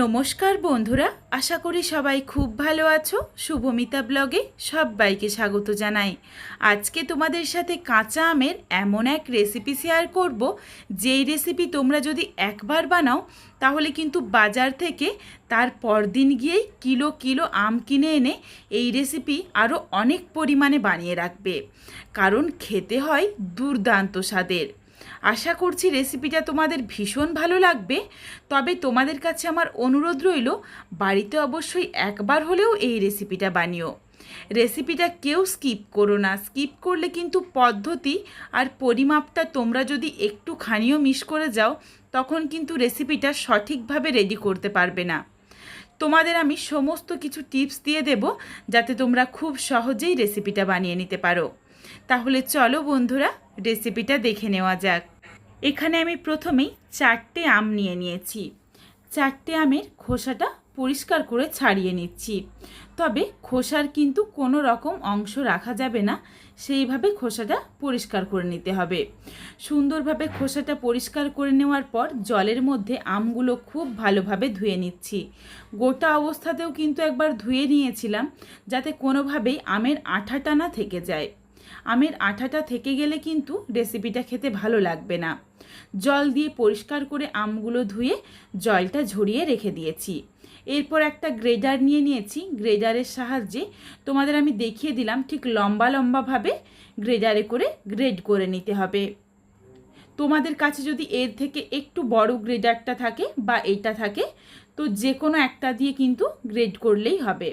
নমস্কার বন্ধুরা, আশা করি সবাই খুব ভালো আছো। শুভমিতা ব্লগে সবাইকে স্বাগত জানাই। আজকে তোমাদের সাথে কাঁচা আমের এমন এক রেসিপি শেয়ার করব, যেই রেসিপি তোমরা যদি একবার বানাও, তাহলে কিন্তু বাজার থেকে তার পরদিন গিয়েই কিলো কিলো আম কিনে এনে এই রেসিপি আরও অনেক পরিমাণে বানিয়ে রাখবে। কারণ খেতে হয় দুর্দান্ত স্বাদের। আশা করছি রেসিপিটা তোমাদের ভীষণ ভালো লাগবে। তবে তোমাদের কাছে আমার অনুরোধ রইল, বাড়িতে অবশ্যই একবার হলেও এই রেসিপিটা বানিও। রেসিপিটা কেউ স্কিপ করো না। স্কিপ করলে কিন্তু পদ্ধতি আর পরিমাপটা তোমরা যদি একটুখানিও মিস করে যাও, তখন কিন্তু রেসিপিটা সঠিকভাবে রেডি করতে পারবে না। তোমাদের আমি সমস্ত কিছু টিপস দিয়ে দেব, যাতে তোমরা খুব সহজেই রেসিপিটা বানিয়ে নিতে পারো। তাহলে চলো বন্ধুরা রেসিপিটা দেখে নেওয়া যাক। এখানে আমি প্রথমেই চারটে আম নিয়ে নিয়েছি। চারটে আমের খোসাটা পরিষ্কার করে ছাড়িয়ে নিচ্ছি। তবে খোসার কিন্তু কোনো রকম অংশ রাখা যাবে না, সেইভাবে খোসাটা পরিষ্কার করে নিতে হবে। সুন্দরভাবে খোসাটা পরিষ্কার করে নেওয়ার পর জলের মধ্যে আমগুলো খুব ভালোভাবে ধুয়ে নিচ্ছি। গোটা অবস্থাতেও কিন্তু একবার ধুয়ে নিয়েছিলাম, যাতে কোনোভাবেই আমের আঠাটা না থেকে যায়। আমের আঠাটা থেকে গেলে কিন্তু রেসিপিটা খেতে ভালো লাগবে না। জল দিয়ে পরিষ্কার করে আমগুলো ধুয়ে জলটা ঝরিয়ে রেখে দিয়েছি। এরপর একটা গ্রেডার নিয়ে নিয়েছি। গ্রেডারের সাহায্যে তোমাদের আমি দেখিয়ে দিলাম ঠিক লম্বা লম্বাভাবে গ্রেডারে করে গ্রেড করে নিতে হবে। তোমাদের কাছে যদি এর থেকে একটু বড় গ্রেডারটা থাকে বা এটা থাকে, তো যে কোনো একটা দিয়ে কিন্তু গ্রেড করলেই হবে।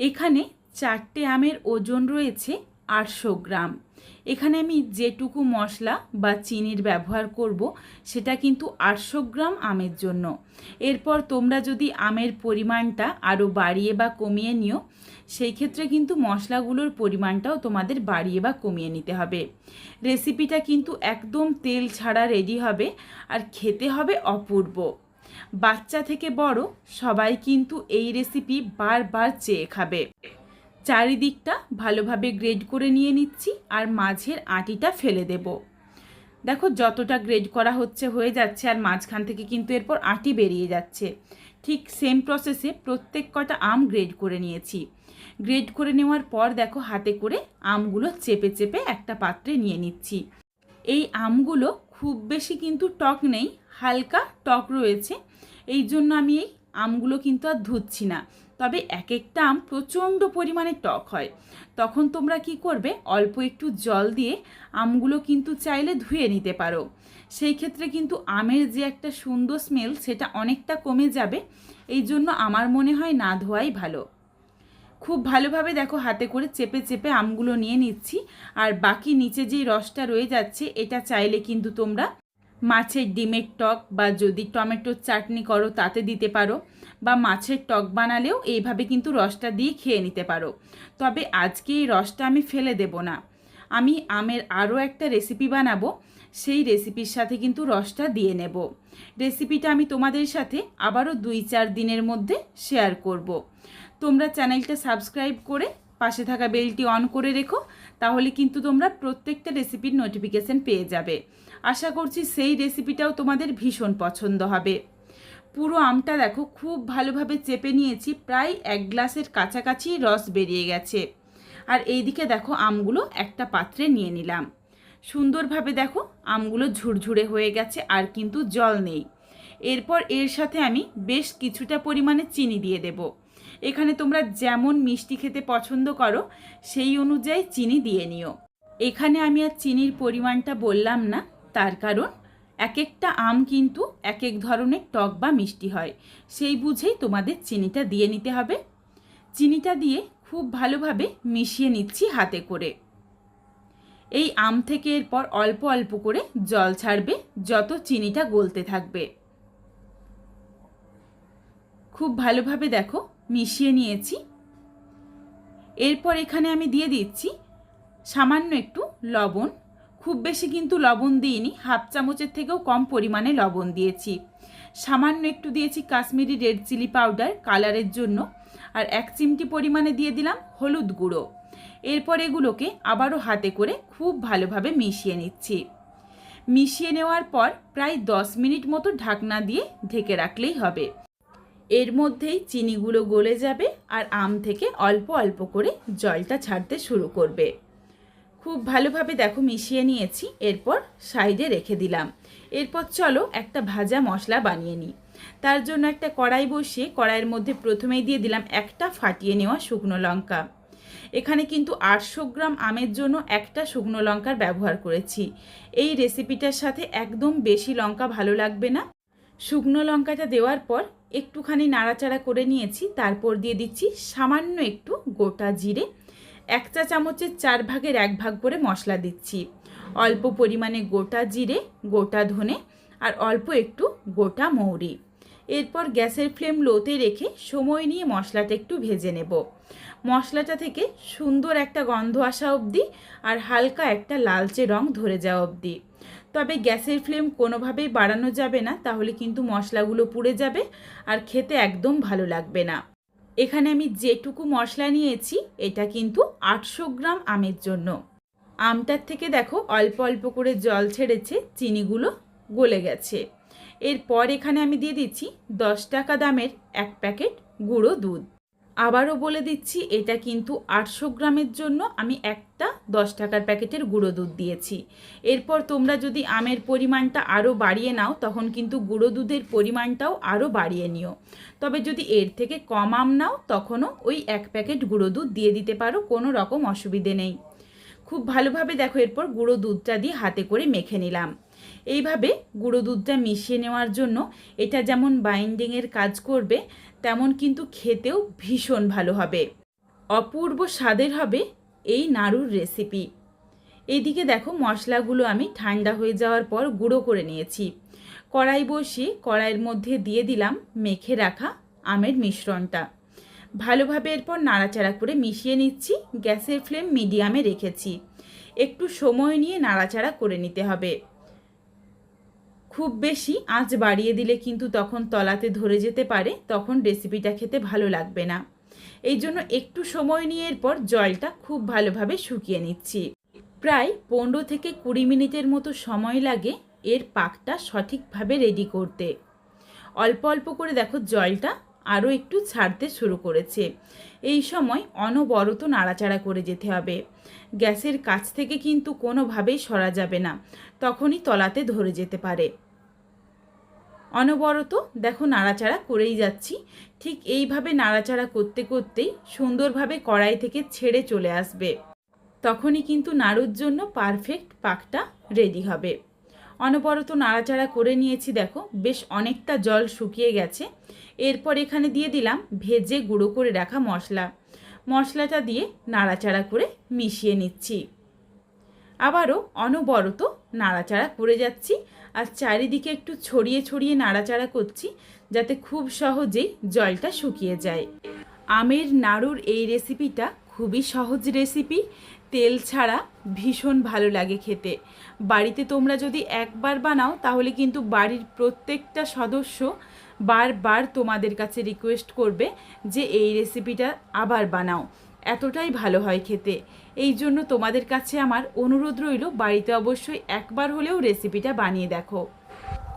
এখানে চারটে আমের ওজন রয়েছে আটশো গ্রাম। এখানে আমি যেটুকু মশলা বা চিনির ব্যবহার করব, সেটা কিন্তু আটশো গ্রাম আমের জন্য। এরপর তোমরা যদি আমের পরিমাণটা আরও বাড়িয়ে বা কমিয়ে নিও, সেই ক্ষেত্রে কিন্তু মশলাগুলোর পরিমাণটাও তোমাদের বাড়িয়ে বা কমিয়ে নিতে হবে। রেসিপিটা কিন্তু একদম তেল ছাড়া রেডি হবে আর খেতে হবে অপূর্ব। বাচ্চা থেকে বড় সবাই কিন্তু এই রেসিপি বারবার চেয়ে খাবে। চারিদিকটা ভালোভাবে গ্রেড করে নিয়ে নিচ্ছি আর মাঝের আটিটা ফেলে দেব। দেখো, যতটা গ্রেড করা হচ্ছে হয়ে যাচ্ছে আর মাঝখান থেকে কিন্তু এরপর আটি বেরিয়ে যাচ্ছে। ঠিক সেম প্রসেসে প্রত্যেক কটা আম গ্রেড করে নিয়েছি। গ্রেড করে নেওয়ার পর দেখো, হাতে করে আমগুলো চেপে চেপে একটা পাত্রে নিয়ে নিচ্ছি। এই আমগুলো খুব বেশি কিন্তু টক নেই, হালকা টক রয়েছে। এই জন্য আমি এই আমগুলো কিন্তু আর ধুচ্ছি না। তবে এক একটা আম প্রচণ্ড পরিমাণে টক হয়। তখন তোমরা কি করবে? অল্প একটু জল দিয়ে আমগুলো কিন্তু চাইলে ধুয়ে নিতে পারো। সেই ক্ষেত্রে কিন্তু আমের যে একটা সুন্দর স্মেল সেটা অনেকটা কমে যাবে। এই জন্য আমার মনে হয় না ধোয়াই ভালো। খুব ভালোভাবে দেখো হাতে করে চেপে চেপে আমগুলো নিয়ে নিচ্ছি। আর বাকি নিচে যেই রসটা রয়ে যাচ্ছে, এটা চাইলে কিন্তু তোমরা মাছের ডিমের টক বা যদি টমেটোর চাটনি করো, তাতে দিতে পারো। বা মাছের টক বানালেও এইভাবে কিন্তু রসটা দিয়ে খেয়ে নিতে পারো। তবে আজকে এই রসটা আমি ফেলে দেব না। আমি আমের আরও একটা রেসিপি বানাবো, সেই রেসিপির সাথে কিন্তু রসটা দিয়ে নেব। রেসিপিটা আমি তোমাদের সাথে আবারও দুই চার দিনের মধ্যে শেয়ার করব। তোমরা চ্যানেলটা সাবস্ক্রাইব করে পাশে থাকা বেলটি অন করে রেখো, তাহলে কিন্তু তোমরা প্রত্যেকটা রেসিপির নোটিফিকেশান পেয়ে যাবে। আশা করছি সেই রেসিপিটাও তোমাদের ভীষণ পছন্দ হবে। পুরো আমটা দেখো, খুব ভালোভাবে চেপে নিয়েছি, প্রায় এক গ্লাসের কাছাকাছি রস বেরিয়ে গেছে। আর এইদিকে দেখো, আমগুলো একটা পাত্রে নিয়ে নিলাম। সুন্দরভাবে দেখো, আমগুলো ঝুরঝুরে হয়ে গেছে, আর কিন্তু জল নেই। এরপর এর সাথে আমি বেশ কিছুটা পরিমাণে চিনি দিয়ে দেব। এখানে তোমরা যেমন মিষ্টি খেতে পছন্দ করো, সেই অনুযায়ী চিনি দিয়ে নিও। এখানে আমি আর চিনির পরিমাণটা বললাম না, তার কারণ এক একটা আম কিন্তু এক এক ধরনের টক বা মিষ্টি হয়। সেই বুঝেই তোমাদের চিনিটা দিয়ে নিতে হবে। চিনিটা দিয়ে খুব ভালোভাবে মিশিয়ে নিচ্ছি হাতে করে। এই আম থেকে এরপর অল্প অল্প করে জল ছাড়বে, যত চিনিটা গলতে থাকবে। খুব ভালোভাবে দেখো, মিশিয়ে নিয়েছি। এরপর এখানে আমি দিয়ে দিচ্ছি সামান্য একটু লবণ। খুব বেশি কিন্তু লবণ দিইনি, হাফ চামচের থেকেও কম পরিমাণে লবণ দিয়েছি। সামান্য একটু দিয়েছি কাশ্মীরি রেড চিলি পাউডার কালারের জন্য, আর এক চিমটি পরিমাণে দিয়ে দিলাম হলুদ গুঁড়ো। এরপর এগুলোকে আবারও হাতে করে খুব ভালোভাবে মিশিয়ে নিচ্ছি। মিশিয়ে নেওয়ার পর প্রায় দশ মিনিট মতো ঢাকনা দিয়ে ঢেকে রাখলেই হবে। এর মধ্যেই চিনিগুলো গলে যাবে আর আম থেকে অল্প অল্প করে জলটা ছাড়তে শুরু করবে। খুব ভালোভাবে দেখো মিশিয়ে নিয়েছি, এরপর সাইডে রেখে দিলাম। এরপর চলো একটা ভাজা মশলা বানিয়ে নিই। তার জন্য একটা কড়াই বসিয়ে কড়াইয়ের মধ্যে প্রথমেই দিয়ে দিলাম একটা ফাটিয়ে নেওয়া শুকনো লঙ্কা। এখানে কিন্তু আটশো গ্রাম আমের জন্য একটা শুকনো লঙ্কার ব্যবহার করেছি। এই রেসিপিটার সাথে একদম বেশি লঙ্কা ভালো লাগবে না। শুকনো লঙ্কাটা দেওয়ার পর একটুখানি নাড়াচাড়া করে নিয়েছি, তারপর দিয়ে দিচ্ছি সামান্য একটু গোটা জিরে এক চা চামচের চার ভাগের এক ভাগ করে মশলা দিচ্ছি। অল্প পরিমাণে গোটা জিরে, গোটা ধনে আর অল্প একটু গোটা মৌরি। এরপর গ্যাসের ফ্লেম লোতে রেখে সময় নিয়ে মশলাটা একটু ভেজে নেব। মশলাটা থেকে সুন্দর একটা গন্ধ আসা অবধি আর হালকা একটা লালচে রং ধরে যাওয়া অবধি। তবে গ্যাসের ফ্লেম কোনোভাবেই বাড়ানো যাবে না, তাহলে কিন্তু মশলাগুলো পুড়ে যাবে আর খেতে একদম ভালো লাগবে না। এখানে আমি যেটুকু মশলা নিয়েছি, এটা কিন্তু আটশো গ্রাম আমের জন্য। আমটার থেকে দেখো অল্প অল্প করে জল ছেড়েছে, চিনিগুলো গলে গেছে। এরপর এখানে আমি দিয়ে দিচ্ছি দশ টাকা দামের এক প্যাকেট গুঁড়ো দুধ। আবারও বলে দিচ্ছি, এটা কিন্তু আটশো গ্রামের জন্য আমি একটা দশ টাকার প্যাকেটের গুঁড়ো দুধ দিয়েছি। এরপর তোমরা যদি আমের পরিমাণটা আরও বাড়িয়ে নাও, তখন কিন্তু গুঁড়ো দুধের পরিমাণটাও আরও বাড়িয়ে নিও। তবে যদি এর থেকে কম আম নাও, তখনও ওই এক প্যাকেট গুঁড়ো দুধ দিয়ে দিতে পারো, কোনো রকম অসুবিধে নেই। খুব ভালোভাবে দেখো, এরপর গুঁড়ো দুধটা দিয়ে হাতে করে মেখে নিলাম। এইভাবে গুঁড়ো দুধটা মিশিয়ে নেওয়ার জন্য এটা যেমন বাইন্ডিংয়ের কাজ করবে, তেমন কিন্তু খেতেও ভীষণ ভালো হবে। অপূর্ব স্বাদের হবে এই নাড়ুর রেসিপি। এইদিকে দেখো মশলাগুলো আমি ঠান্ডা হয়ে যাওয়ার পর গুঁড়ো করে নিয়েছি। কড়াই বসিয়ে কড়াইয়ের মধ্যে দিয়ে দিলাম মেখে রাখা আমের মিশ্রণটা। ভালোভাবে এরপর নাড়াচাড়া করে মিশিয়ে নিচ্ছি, গ্যাসের ফ্লেম মিডিয়ামে রেখেছি। একটু সময় নিয়ে নাড়াচাড়া করে নিতে হবে। খুব বেশি, আঁচ বাড়িয়ে দিলে কিন্তু তখন তলাতে ধরে যেতে পারে, তখন রেসিপিটা খেতে ভালো লাগবে না। এই জন্য একটু সময় নিয়ে এরপর জলটা খুব ভালোভাবে শুকিয়ে নিচ্ছি। প্রায় পনেরো থেকে কুড়ি মিনিটের মতো সময় লাগে এর পাকটা সঠিকভাবে রেডি করতে। অল্প অল্প করে দেখো জলটা আরও একটু ছাড়তে শুরু করেছে। এই সময় অনবরত নাড়াচাড়া করে যেতে হবে। গ্যাসের কাছ থেকে কিন্তু কোনোভাবেই সরা যাবে না, তখনই তলাতে ধরে যেতে পারে। অনবরত দেখো নাড়াচাড়া করেই যাচ্ছি। ঠিক এইভাবে নাড়াচাড়া করতে করতেই সুন্দরভাবে কড়াই থেকে ছেড়ে চলে আসবে। তখনই কিন্তু নাড়ুর জন্য পারফেক্ট পাকটা রেডি হবে। অনবরত নাড়াচাড়া করে নিয়েছি দেখো, বেশ অনেকটা জল শুকিয়ে গেছে। এরপর এখানে দিয়ে দিলাম ভেজে গুঁড়ো করে রাখা মশলা। মশলাটা দিয়ে নাড়াচাড়া করে মিশিয়ে নিচ্ছি। আবারও অনবরত নাড়াচাড়া করে যাচ্ছি। আর চারিদিকে একটু ছড়িয়ে ছড়িয়ে নাড়াচাড়া করছি যাতে খুব সহজেই জলটা শুকিয়ে যায়। আমের নাড়ুর এই রেসিপিটা খুবই সহজ রেসিপি। তেল ছাড়া ভীষণ ভালো লাগে খেতে। বাড়িতে তোমরা যদি একবার বানাও, তাহলে কিন্তু বাড়ির প্রত্যেকটা সদস্য বারবার তোমাদের কাছে রিকোয়েস্ট করবে যে এই রেসিপিটা আবার বানাও। এতটাই ভালো হয় খেতে। এই জন্য তোমাদের কাছে আমার অনুরোধ রইল, বাড়িতে অবশ্যই একবার হলেও রেসিপিটা বানিয়ে দেখো।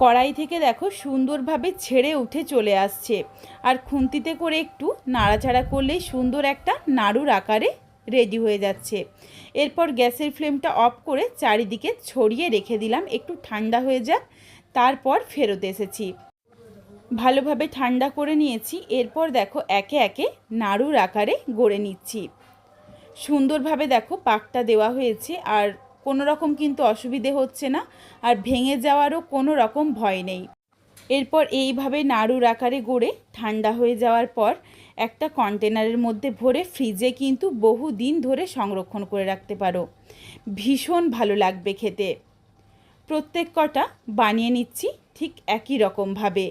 কড়াই থেকে দেখো সুন্দরভাবে ছেড়ে উঠে চলে আসছে। আর খুন্তিতে করে একটু নাড়াচাড়া করলেই সুন্দর একটা নাড়ুর আকারে রেডি হয়ে যাচ্ছে। এরপর গ্যাসের ফ্লেমটা অফ করে চারিদিকে ছড়িয়ে রেখে দিলাম, একটু ঠান্ডা হয়ে যাক, তারপর ফেরত এসেছি। ভালোভাবে ঠান্ডা করে নিয়েছি, এরপর দেখো একে একে নাড়ুর আকারে গড়ে নিচ্ছি। সুন্দরভাবে দেখো পাকটা দেওয়া হয়েছে, আর কোনো রকম কিন্তু অসুবিধে হচ্ছে না, আর ভেঙে যাওয়ারও কোনো রকম ভয় নেই। এরপর এইভাবে নাড়ুর আকারে গড়ে ঠান্ডা হয়ে যাওয়ার পর একটা কন্টেনারের মধ্যে ভরে ফ্রিজে কিন্তু বহু দিন ধরে সংরক্ষণ করে রাখতে পারো। ভীষণ ভালো লাগবে খেতে। প্রত্যেক কটা বানিয়ে নিচ্ছি ঠিক একই রকমভাবে।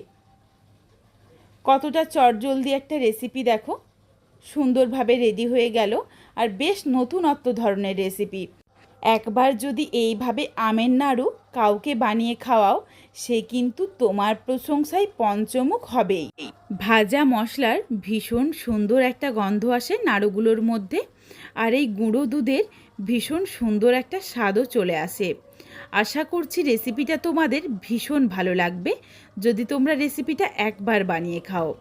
কতটা চটজলদি একটা রেসিপি দেখো সুন্দরভাবে রেডি হয়ে গেল। আর বেশ নতুনত্ব ধরনের রেসিপি একবার যদি এইভাবে আমের নাড়ু কাউকে বানিয়ে খাওয়াও, সে কিন্তু তোমার প্রশংসায় পঞ্চমুখ হবেই। ভাজা মশলার ভীষণ সুন্দর একটা গন্ধ আসে নাড়ুগুলোর মধ্যে। আর এই গুঁড়ো দুধের ভীষণ সুন্দর একটা স্বাদও চলে আসে। আশা করছি রেসিপিটা তোমাদের ভীষণ ভালো লাগবে। যদি তোমরা রেসিপিটা একবার বানিয়ে খাও।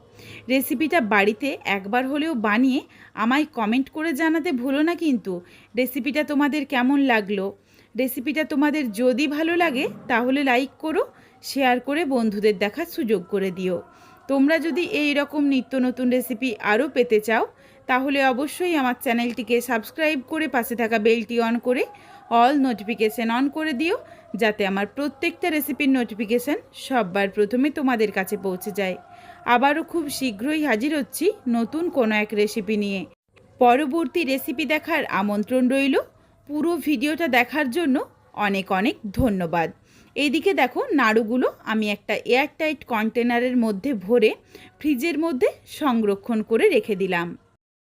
রেসিপিটা বাড়িতে একবার হলেও বানিয়ে আমায় কমেন্ট করে জানাতে ভুলো না কিন্তু। রেসিপিটা তোমাদের কেমন লাগল? রেসিপিটা তোমাদের যদি ভালো লাগে তাহলে লাইক করো, শেয়ার করে বন্ধুদের দেখার সুযোগ করে দিও। তোমরা যদি এই রকম নিত্য নতুন রেসিপি আরও পেতে চাও, তাহলে অবশ্যই আমার চ্যানেলটিকে সাবস্ক্রাইব করে পাশে থাকা বেলটি অন করে অল নোটিফিকেশান অন করে দিও, যাতে আমার প্রত্যেকটা রেসিপির নোটিফিকেশান সববার প্রথমে তোমাদের কাছে পৌঁছে যায়। আবারও খুব শীঘ্রই হাজির হচ্ছি নতুন কোনো এক রেসিপি নিয়ে। পরবর্তী রেসিপি দেখার আমন্ত্রণ রইল। পুরো ভিডিওটা দেখার জন্য অনেক অনেক ধন্যবাদ। এইদিকে দেখো নাড়ুগুলো আমি একটা এয়ারটাইট কন্টেনারের মধ্যে ভরে ফ্রিজের মধ্যে সংরক্ষণ করে রেখে দিলাম।